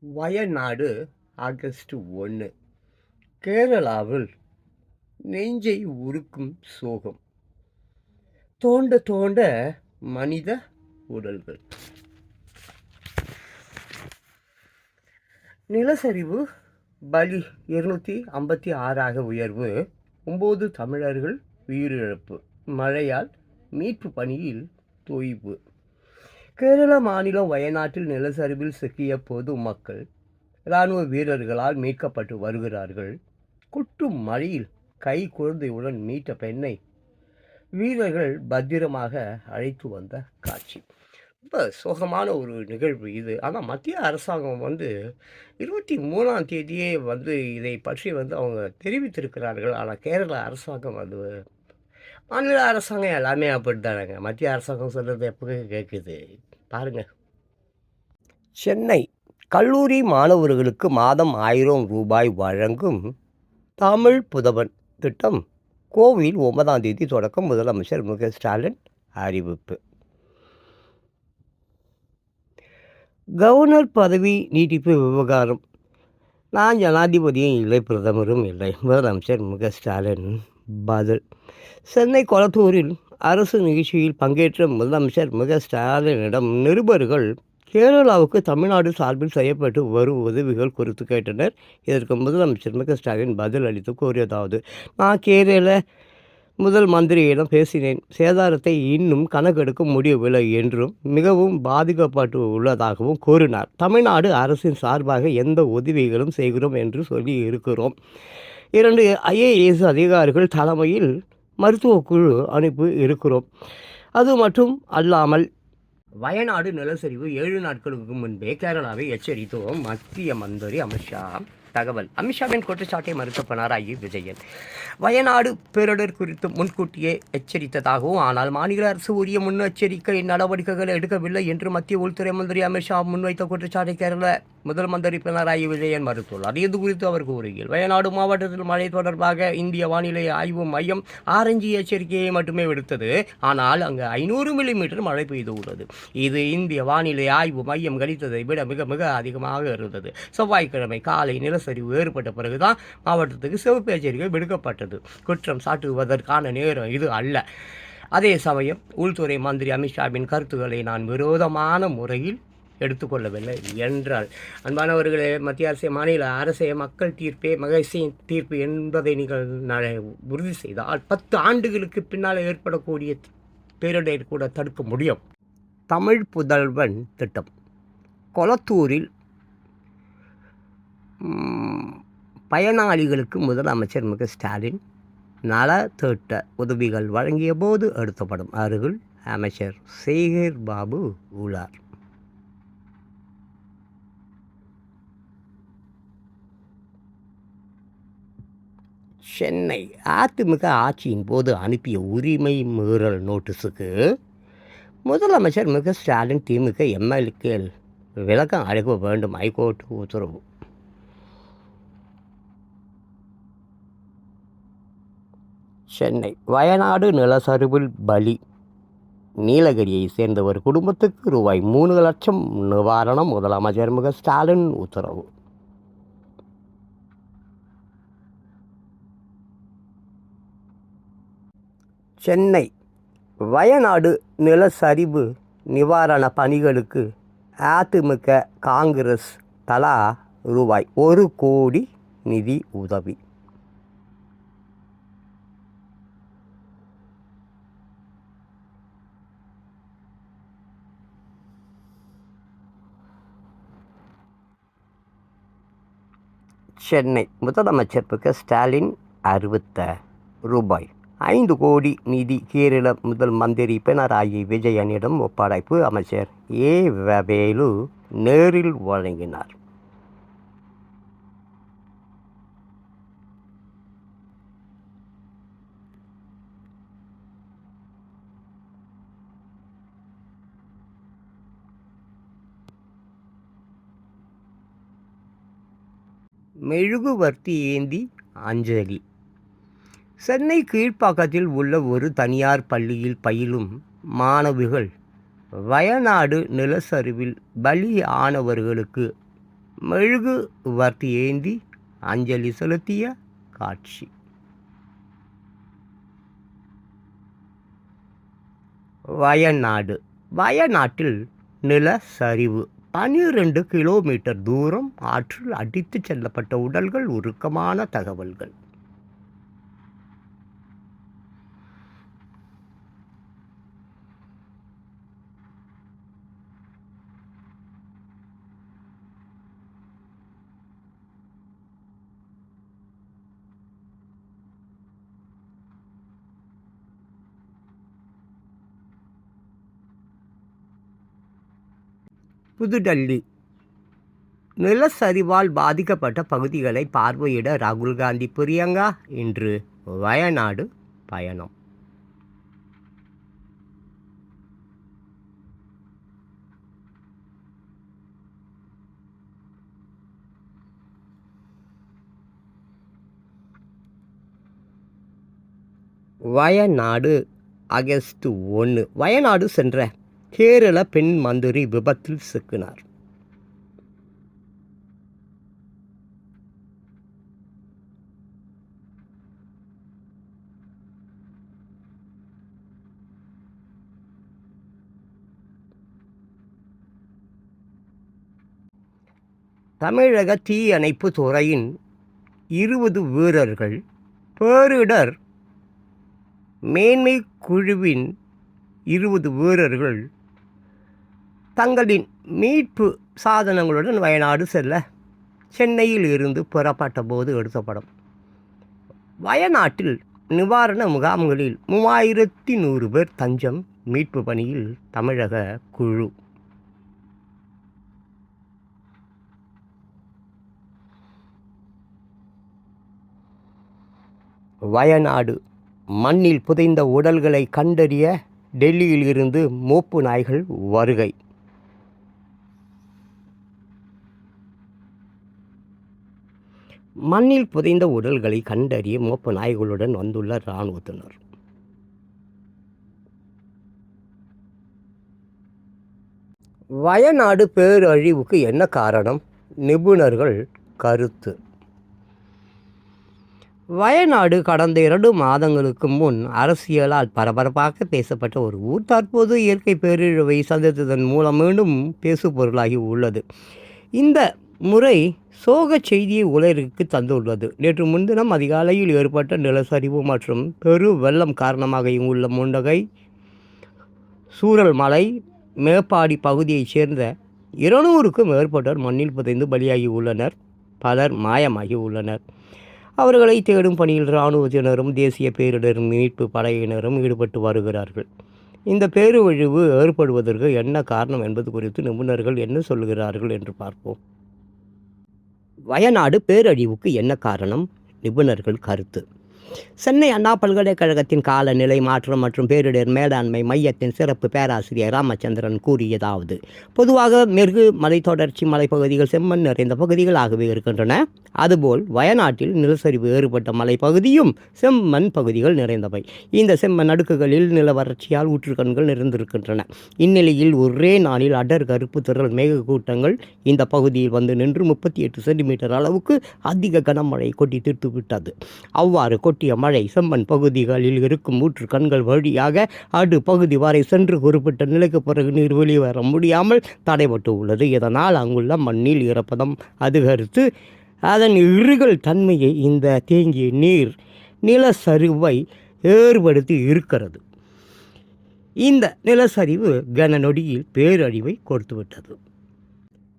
Wayanad August ஒன்று கேரளாவில் நெஞ்சை உருக்கும் சோகம். தோண்ட தோண்ட மனித உடல்கள். நிலசரிவு பலி இருநூற்றி ஐம்பத்தி ஆறாக உயர்வு. ஒம்பது தமிழர்கள் உயிரிழப்பு. மழையால் மீட்பு பணியில் தொய்வு. கேரள மாநிலம் வயநாட்டில் நிலச்சரிவில் சிக்கிய பொது மக்கள் இராணுவ வீரர்களால் மீட்கப்பட்டு வருகிறார்கள். குட்டும் மழையில் கை குழந்தையுடன் மீட்ட பெண்ணை வீரர்கள் பத்திரமாக அழைத்து வந்த காட்சி. ரொம்ப சோகமான ஒரு நிகழ்வு இது. ஆனால் மத்திய அரசாங்கம் வந்து இருபத்தி மூணாம் தேதியே வந்து இதை பற்றி வந்து அவங்க தெரிவித்திருக்கிறார்கள். ஆனால் கேரள அரசாங்கம் அது மாநில அரசாங்கம் எல்லாமே அப்படித்தானங்க? மத்திய அரசாங்கம் சொல்கிறது எப்போ கேட்குது பாருங்க. சென்னை கல்லூரி மாணவர்களுக்கு மாதம் ஆயிரம் ரூபாய் வழங்கும் தமிழ் புதவன் திட்டம் கோவில் ஒன்பதாம் தேதி தொடக்கம். முதலமைச்சர் மு. க. ஸ்டாலின் அறிவிப்பு. கவர்னர் பதவி நீட்டிப்பு விவகாரம். நான் ஜனாதிபதியும் இல்லை பிரதமரும் இல்லை. முதலமைச்சர் மு. க. ஸ்டாலின் பதில். சென்னை கொளத்தூரில் அரசு நிகழ்ச்சியில் பங்கேற்ற முதலமைச்சர் மு ஸ்டாலினிடம் நிருபர்கள் கேரளாவுக்கு தமிழ்நாடு சார்பில் செய்யப்பட்டு வரும் உதவிகள் குறித்து கேட்டனர். இதற்கு முதலமைச்சர் மு க ஸ்டாலின் பதில் அளித்து கூறியதாவது நான் கேரள முதல் மந்திரியிடம் பேசினேன். சேதாரத்தை இன்னும் கணக்கெடுக்க முடியவில்லை என்றும் மிகவும் பாதிக்கப்பட்டு உள்ளதாகவும் கூறினார். தமிழ்நாடு அரசின் சார்பாக எந்த உதவிகளும் செய்கிறோம் என்று சொல்லி இருக்கிறோம். இரண்டு ஐஏஎஸ் அதிகாரிகள் தலைமையில் மருத்துவக் குழு அனுப்பி இருக்கிறோம். அது மட்டும் அல்லாமல் வயநாடு நிலச்சரிவு ஏழு நாட்களுக்கு முன்பே கேரளாவை எச்சரித்தோம் மத்திய மந்திரி அமித்ஷா. தகவல். அமித்ஷாவின் குற்றச்சாட்டை மறுத்த பினராயி விஜயன். வயநாடு பேரிடர் குறித்து முன்கூட்டியே எச்சரித்ததாகவும் ஆனால் மாநில அரசு உரிய முன்னெச்சரிக்கை நடவடிக்கைகள் எடுக்கவில்லை என்று மத்திய உள்துறை மந்திரி அமித்ஷா முன்வைத்த குற்றச்சாட்டை கேரள முதல் மந்திரி பினராயி விஜயன் மறுத்துள்ளார். இது குறித்து அவர் கூறுகையில் வயநாடு மாவட்டத்தில் மழை தொடர்பாக இந்திய வானிலை ஆய்வு மையம் ஆரஞ்சு எச்சரிக்கையை மட்டுமே விடுத்தது. ஆனால் அங்கு ஐநூறு மில்லிமீட்டர் மழை பெய்து உள்ளது இது இந்திய வானிலை ஆய்வு மையம் கணித்ததை விட மிக மிக அதிகமாக இருந்தது. செவ்வாய்க்கிழமை காலை நிலச்சரிவு ஏற்பட்ட பிறகுதான் மாவட்டத்துக்கு சிவப்பு எச்சரிக்கை விடுக்கப்பட்டது. குற்றம் சாட்டுவதற்கான நேரம் இது அல்ல. அதே சமயம் உள்துறை மந்திரி அமித்ஷாவின் கருத்துக்களை நான் விரோதமான முறையில் எடுத்துக்கொள்ளவில்லை என்றால் அன்பானவர்களே மத்திய அரசு மாநில அரசே மக்கள் தீர்ப்பே மகசின் தீர்ப்பு என்பதை நீங்கள் உறுதி செய்தால் பத்து ஆண்டுகளுக்கு பின்னால் ஏற்படக்கூடிய பேரிடரை கூட தடுக்க முடியும். தமிழ் புதல்வன் திட்டம். கொளத்தூரில் பயனாளிகளுக்கு முதலமைச்சர் மிக ஸ்டாலின் நலத்திட்ட உதவிகள் வழங்கிய போது எடுத்தப்படும் அருகில் அமைச்சர் சேகர் பாபு உள்ளார். சென்னை அதிமுக ஆட்சியின் போது அனுப்பிய உரிமை மீறல் நோட்டீஸுக்கு முதலமைச்சர் மிக ஸ்டாலின் திமுக எம்எல்ஏக்கள் விளக்கம் அளிக்க வேண்டும். ஹைகோர்ட் உத்தரவு. சென்னை. வயநாடு நிலச்சரிவில் பலி. நீலகிரியை சேர்ந்தவர் குடும்பத்துக்கு ரூபாய் மூணு லட்சம் நிவாரணம் முதலமைச்சர் முக ஸ்டாலின் உத்தரவு. சென்னை. வயநாடு நிலச்சரிவு நிவாரண பணிகளுக்கு அதிமுக காங்கிரஸ் தலா ரூபாய் ஒரு கோடி நிதி உதவி. சென்னை முதலமைச்சர் மு ஸ்டாலின் அறிவித்த ரூபாய். ஐந்து கோடி நிதி கேரள முதல் மந்திரி பினராயி விஜயனிடம் ஒப்படைப்பு அமைச்சர் ஏ. வேலு நேரில் வழங்கினார். மெழுகுவர்த்தி ஏந்தி அஞ்சலி. சென்னை கீழ்ப்பாக்கத்தில் உள்ள ஒரு தனியார் பள்ளியில் பயிலும் மாணவிகள் வயநாடு நிலச்சரிவில் பலி ஆனவர்களுக்கு மெழுகு வர்த்தி ஏந்தி அஞ்சலி செலுத்திய காட்சி. வயநாடு. வயநாட்டில் நிலச்சரிவு. பனிரெண்டு கிலோமீட்டர் தூரம் ஆற்றில் அடித்துச் செல்லப்பட்ட உடல்கள் உருக்கமான தகவல்கள். புதுடெல்லி நிலச்சரிவால் பாதிக்கப்பட்ட பகுதிகளை பார்வையிட ராகுல் காந்தி பிரியங்கா? இன்று வயநாடு பயணம். வயநாடு ஆகஸ்ட் ஒன்று வயநாடு சென்ற கேரள பெண் மந்திரி விபத்தில் சிக்கினார். தமிழக தீயணைப்பு துறையின் இருபது வீரர்கள் பேரிடர் மேன்மை குழுவின் இருபது வீரர்கள் தங்களின் மீட்பு சாதனங்களுடன் வயநாடு செல்ல சென்னையில் இருந்து புறப்பட்ட போது எடுத்த படம் வயநாட்டில் நிவாரண முகாம்களில் மூவாயிரத்தி நூறு பேர் தஞ்சம் மீட்பு பணியில் தமிழக குழு. வயநாடு மண்ணில் புதைந்த உடல்களை கண்டறிய டெல்லியில் இருந்து மோப்பு நாய்கள் வருகை. மண்ணில் புதைந்த உடல்களை கண்டறிய மோப்பு நாய்களுடன் வந்துள்ள இராணுவத்தினர். வயநாடு பேரழிவுக்கு என்ன காரணம்? நிபுணர்கள் கருத்து. வயநாடு கடந்த இரண்டு மாதங்களுக்கு முன் அரசியலால் பரபரப்பாக பேசப்பட்ட ஒரு ஊர் தற்போது இயற்கை பேரிழவை சந்தித்ததன் மூலம் மீண்டும் பேசுபொருளாகி உள்ளது. இந்த முறை சோகச் செய்தியை உலகிற்கு தந்துள்ளது. நேற்று முன்தினம் அதிகாலையில் ஏற்பட்ட நிலச்சரிவு மற்றும் பெரு வெள்ளம் காரணமாக இங்குள்ள முண்டகை சூரல் மலை மேப்பாடி பகுதியைச் சேர்ந்த இருநூறுக்கும் மேற்பட்டோர் மண்ணில் புதைந்து பலியாகி உள்ளனர் பலர் மாயமாகி உள்ளனர் அவர்களை தேடும் பணியில் இராணுவத்தினரும் தேசிய பேரிடர் மீட்பு படையினரும் ஈடுபட்டு வருகிறார்கள். இந்த பேருவழிவு ஏற்படுவதற்கு என்ன காரணம் என்பது குறித்து நிபுணர்கள் என்ன சொல்கிறார்கள் என்று பார்ப்போம். வயநாடு பேரழிவுக்கு என்ன காரணம்? நிபுணர்கள் கருத்து. சென்னை அண்ணா பல்கலைக்கழகத்தின் காலநிலை மாற்றம் மற்றும் பேரிடர் மேலாண்மை மையத்தின் சிறப்பு பேராசிரியர் ராமச்சந்திரன் கூறியதாவது. பொதுவாக மெருகு மலைத்தொடர்ச்சி மலைப்பகுதிகள் செம்மண் நிறைந்த பகுதிகளாகவே இருக்கின்றன. அதுபோல் வயநாட்டில் நிலச்சரிவு ஏற்பட்ட மலைப்பகுதியும் செம்மண் பகுதிகள் நிறைந்தவை. இந்த செம்மண் அடுக்குகளில் நில வறட்சியால் ஊற்றுக்கண்கள் நிறைந்திருக்கின்றன. இந்நிலையில் ஒரே நாளில் அடர் கருப்பு திரள் மேகக்கூட்டங்கள் இந்த பகுதியில் வந்து நின்று முப்பத்தி எட்டு சென்டிமீட்டர் அளவுக்கு அதிக கனமழை கொட்டி தீர்த்து விட்டது அவ்வாறு கொட்டிய மழை செம்மண் பகுதிகளில் இருக்கும் ஊற்று கண்கள் வழியாக அடு பகுதி வரை சென்று குறிப்பிட்ட நிலைக்கு பிறகு நீர் வெளிவர முடியாமல் தடைபட்டு உள்ளது. இதனால் அங்குள்ள மண்ணில் ஈரப்பதம் அதிகரித்து அதன் இறுகல் தன்மையை இந்த தேங்கிய நீர் நிலச்சரிவை ஏற்படுத்தி இருக்கிறது. இந்த நிலச்சரிவு கன நொடியில் பேரழிவை கொடுத்துவிட்டது.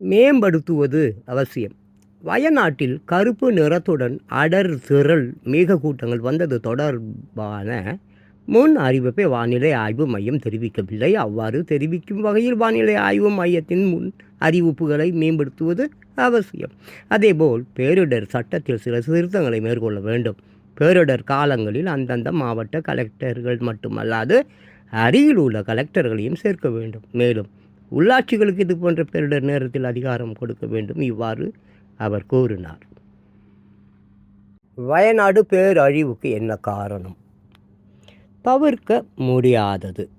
மேம்படுத்துவது அவசியம். வயநாட்டில் கருப்பு நிறத்துடன் அடர் திரள் மேகக்கூட்டங்கள் வந்தது தொடர்பான முன் அறிவிப்பை வானிலை ஆய்வு மையம் தெரிவிக்கவில்லை. அவ்வாறு தெரிவிக்கும் வகையில் வானிலை ஆய்வு மையத்தின் முன் அறிவிப்புகளை மேம்படுத்துவது அவசியம். அதேபோல் பேரிடர் சட்டத்தில் சில திருத்தங்களை மேற்கொள்ள வேண்டும். பேரிடர் காலங்களில் அந்தந்த மாவட்ட கலெக்டர்கள் மட்டுமல்லாது அருகில் உள்ள கலெக்டர்களையும் சேர்க்க வேண்டும். மேலும் உள்ளாட்சிகளுக்கு இது போன்ற பேரிடர் நேரத்தில் அதிகாரம் கொடுக்க வேண்டும். இவ்வாறு அவர் கூறினார். வயநாடு பேரழிவுக்கு என்ன காரணம்? தவிர்க்க முடியாதது.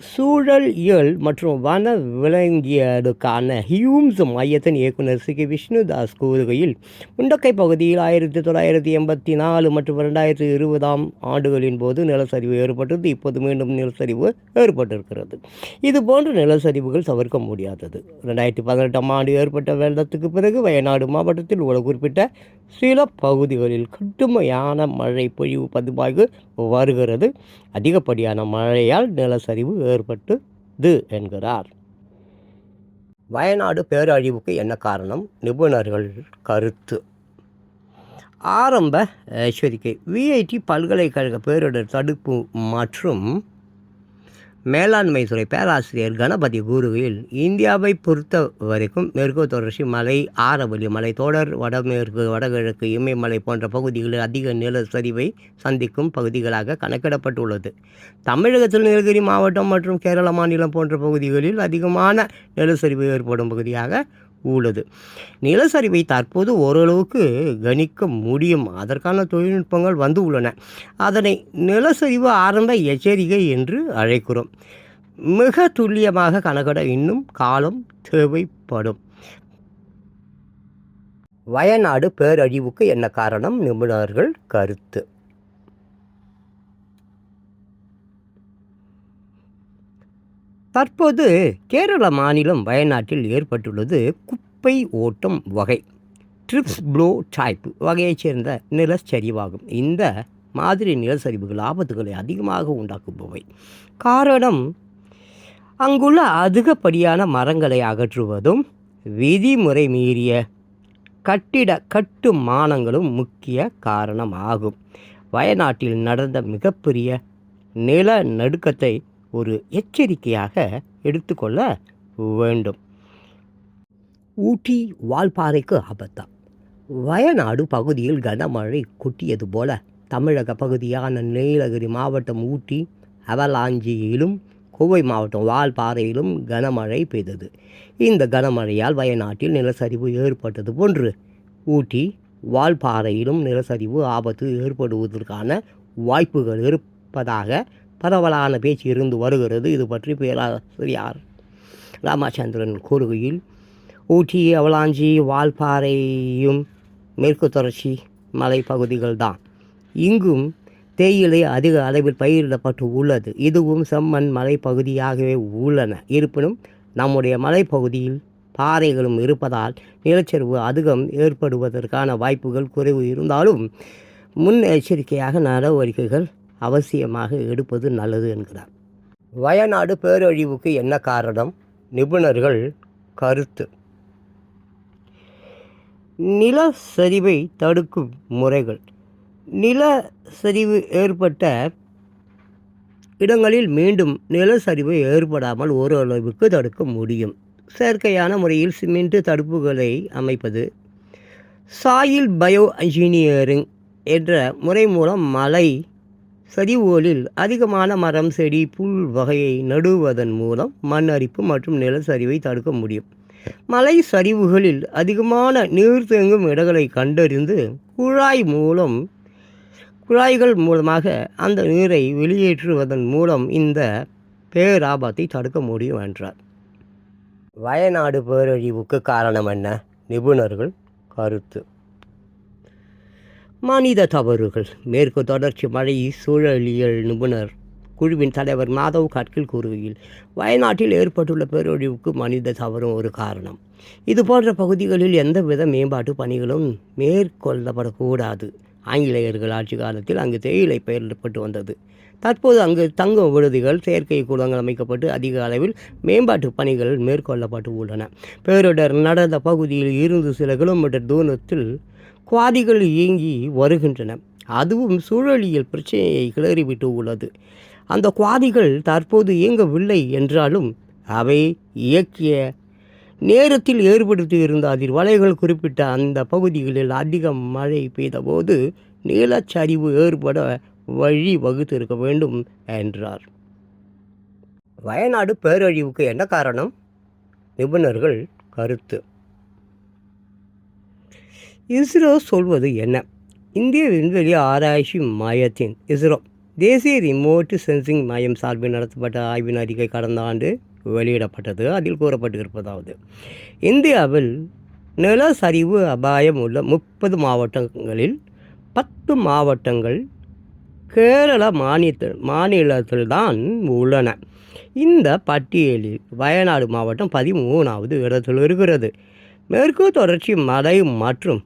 சூழலியல் மற்றும் வன விலங்கியலுக்கான ஹியூம்ஸ் மையத்தின் இயக்குனர் சி கே விஷ்ணுதாஸ் கூறுகையில் முண்டக்கை பகுதியில் ஆயிரத்தி தொள்ளாயிரத்தி எண்பத்தி நாலு மற்றும் ரெண்டாயிரத்தி இருபதாம் ஆண்டுகளின் போது நிலச்சரிவு ஏற்பட்டது இப்போது மீண்டும் நிலச்சரிவு ஏற்பட்டிருக்கிறது. இது போன்ற நிலச்சரிவுகள் தவிர்க்க முடியாதது. ரெண்டாயிரத்தி பதினெட்டாம் ஆண்டு ஏற்பட்ட வெள்ளத்துக்கு பிறகு வயநாடு மாவட்டத்தில் உள்ள குறிப்பிட்ட சில பகுதிகளில் கடுமையான மழை பொழிவு பதிவாகி வருகிறது. அதிகப்படியான மழையால் நிலச்சரிவு ஏற்பட்டது என்கிறார். வயநாடு பேரழிவுக்கு என்ன காரணம்? நிபுணர்கள் கருத்து. ஆரம்ப எச்சரிக்கை. விஐடி பல்கலைக்கழக பேரிடர் தடுப்பு மற்றும் மேலாண்மை துறை பேராசிரியர் கணபதி கூறுகையில் இந்தியாவை பொறுத்த வரைக்கும் மேற்கு தொடர்ச்சி மலை ஆரவலி மலை தொடர் வடமேற்கு வடகிழக்கு இமயமலை போன்ற பகுதிகளில் அதிக நிலச்சரிவை சந்திக்கும் பகுதிகளாக கணக்கிடப்பட்டுள்ளது. தமிழகத்தில் நீலகிரி மாவட்டம் மற்றும் கேரள மாநிலம் போன்ற பகுதிகளில் அதிகமான நிலச்சரிவு ஏற்படும் பகுதியாக உள்ளது. நிலச்சரிவை தற்போது ஓரளவுக்கு கணிக்க முடியும். அதற்கான தொழில்நுட்பங்கள் வந்து உள்ளன. அதனை நிலச்சரிவு ஆரம்ப எச்சரிக்கை என்று அழைக்கிறோம். மிக துல்லியமாக கணக்கிட இன்னும் காலம் தேவைப்படும். வயநாடு பேரழிவுக்கு என்ன காரணம்? நிபுணர்கள் கருத்து. தற்போது கேரள மாநிலம் வயநாட்டில் ஏற்பட்டுள்ளது குப்பை ஓட்டம் வகை ட்ரிப்ஸ் ப்ளோ டைப் வகையைச் சேர்ந்த நிலச்சரிவாகும். இந்த மாதிரி நிலச்சரிவுகள் ஆபத்துகளை அதிகமாக உண்டாக்குபவை. காரணம் அங்குள்ள அதிகப்படியான மரங்களை அகற்றுவதும் விதிமுறை மீறிய கட்டிட கட்டுமானங்களும் முக்கிய காரணமாகும். வயநாட்டில் நடந்த மிகப்பெரிய நிலநடுக்கத்தை ஒரு எச்சரிக்கையாக எடுத்துக்கொள்ள வேண்டும். ஊட்டி வால்பாறைக்கு ஆபத்தா வயநாடு பகுதியில் கனமழை கொட்டியது போல தமிழக பகுதியான நீலகிரி மாவட்டம் ஊட்டி அவலாஞ்சியிலும் கோவை மாவட்டம் வால்பாறையிலும் கனமழை பெய்தது. இந்த கனமழையால் வயநாட்டில் நிலச்சரிவு ஏற்பட்டது போன்று ஊட்டி வால்பாறையிலும் நிலச்சரிவு ஆபத்து ஏற்படுவதற்கான வாய்ப்புகள் இருப்பதாக பரவலான பேச்சு இருந்து வருகிறது. இது பற்றி பேராசிரியார் ராமச்சந்திரன் கூறுகையில் ஊட்டி அவலாஞ்சி வால்பாறையும் மேற்கு தொடர்ச்சி மலைப்பகுதிகள் தான் இங்கும் தேயிலை அதிக அளவில் பயிரிடப்பட்டு உள்ளது. இதுவும் செம்மண் மலைப்பகுதியாகவே உள்ளன. இருப்பினும் நம்முடைய மலைப்பகுதியில் பாறைகளும் இருப்பதால் நிலச்சரிவு அதிகம் ஏற்படுவதற்கான வாய்ப்புகள் குறைவு இருந்தாலும் முன்னெச்சரிக்கையாக நடவடிக்கைகள் அவசியமாக எடுப்பது நல்லது என்கிறார். வயநாடு பேரழிவுக்கு என்ன காரணம்? நிபுணர்கள் கருத்து. நில சரிவை தடுக்கும் முறைகள். நில சரிவு ஏற்பட்ட இடங்களில் மீண்டும் நிலச்சரிவு ஏற்படாமல் ஓரளவுக்கு தடுக்க முடியும். செயற்கையான முறையில் சிமெண்ட் தடுப்புகளை அமைப்பது. சாயில் பயோ இன்ஜினியரிங் என்ற முறை மூலம் மலை சரிவுகளில் அதிகமான மரம் செடி புல் வகையை நடுவதன் மூலம் மண் அரிப்பு மற்றும் நிலச்சரிவை தடுக்க முடியும். மலை சரிவுகளில் அதிகமான நீர் தேங்கும் இடங்களை கண்டறிந்து குழாய் மூலம் குழாய்கள் மூலமாக அந்த நீரை வெளியேற்றுவதன் மூலம் இந்த பேராபத்தை தடுக்க முடியும் என்றார். வயநாடு பேரழிவுக்கு காரணம் என்ன? நிபுணர்கள் கருத்து. மனித தவறுகள். மேற்கு தொடர்ச்சி மழை சூழலியல் நிபுணர் குழுவின் தலைவர் மாதவ் கட்கில் கூறுகையில் வயநாட்டில் ஏற்பட்டுள்ள பேரொழிவுக்கு மனித தவறும் ஒரு காரணம். இது போன்ற பகுதிகளில் எந்தவித மேம்பாட்டு பணிகளும் மேற்கொள்ளப்படக்கூடாது. ஆங்கிலேயர்கள் ஆட்சி காலத்தில் அங்கு தேயிலை பெயரிடப்பட்டு வந்தது. தற்போது அங்கு தங்கும் விடுதிகள் செயற்கை கூடங்கள் அமைக்கப்பட்டு அதிக அளவில் மேம்பாட்டு பணிகள் மேற்கொள்ளப்பட்டு உள்ளன. பேரிடர் நடந்த பகுதியில் இருந்து சில கிலோமீட்டர் தூரத்தில் குவாதிகள் இயங்கி வருகின்றன. அதுவும் சூழலியல் பிரச்சனையை கிளறிவிட்டு உள்ளது. அந்த குவாதிகள் தற்போது இயங்கவில்லை என்றாலும் அவை இயக்கிய நேரத்தில் ஏற்படுத்தியிருந்த அதிர்வலைகள் குறிப்பிட்ட அந்த பகுதிகளில் அதிக மழை பெய்தபோது நிலச்சரிவு ஏற்பட வழி வகுத்திருக்க வேண்டும் என்றார். வயநாடு பேரழிவுக்கு என்ன காரணம்? நிபுணர்கள் கருத்து. இஸ்ரோ சொல்வது என்ன? இந்திய விண்வெளி ஆராய்ச்சி மையத்தின் இஸ்ரோ தேசிய ரிமோட் சென்சிங் மையம் சார்பில் நடத்தப்பட்ட ஆய்வின் அறிக்கை கடந்த ஆண்டு வெளியிடப்பட்டது. அதில் கூறப்பட்டிருப்பதாவது இந்தியாவில் நிலச்சரிவு அபாயம் உள்ள முப்பது மாவட்டங்களில் பத்து மாவட்டங்கள் கேரள மாநில மாநிலத்தில்தான் உள்ளன. இந்த பட்டியலில் வயநாடு மாவட்டம் பதிமூணாவது இடத்தில் இருக்கிறது. மேற்கு தொடர்ச்சி மலை மற்றும்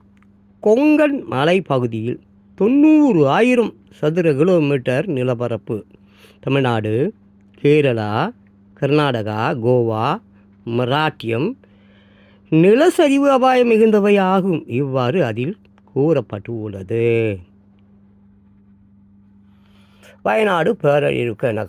கொங்கன் மலை பகுதியில் தொண்ணூறு ஆயிரம் சதுர கிலோமீட்டர் நிலப்பரப்பு. தமிழ்நாடு கேரளா கர்நாடகா கோவா மராட்டியம். நிலச்சரிவு அபாயம் மிகுந்தவை ஆகும். இவ்வாறு அதில் கூறப்பட்டு உள்ளது வயநாடு பேரழிவுக்கு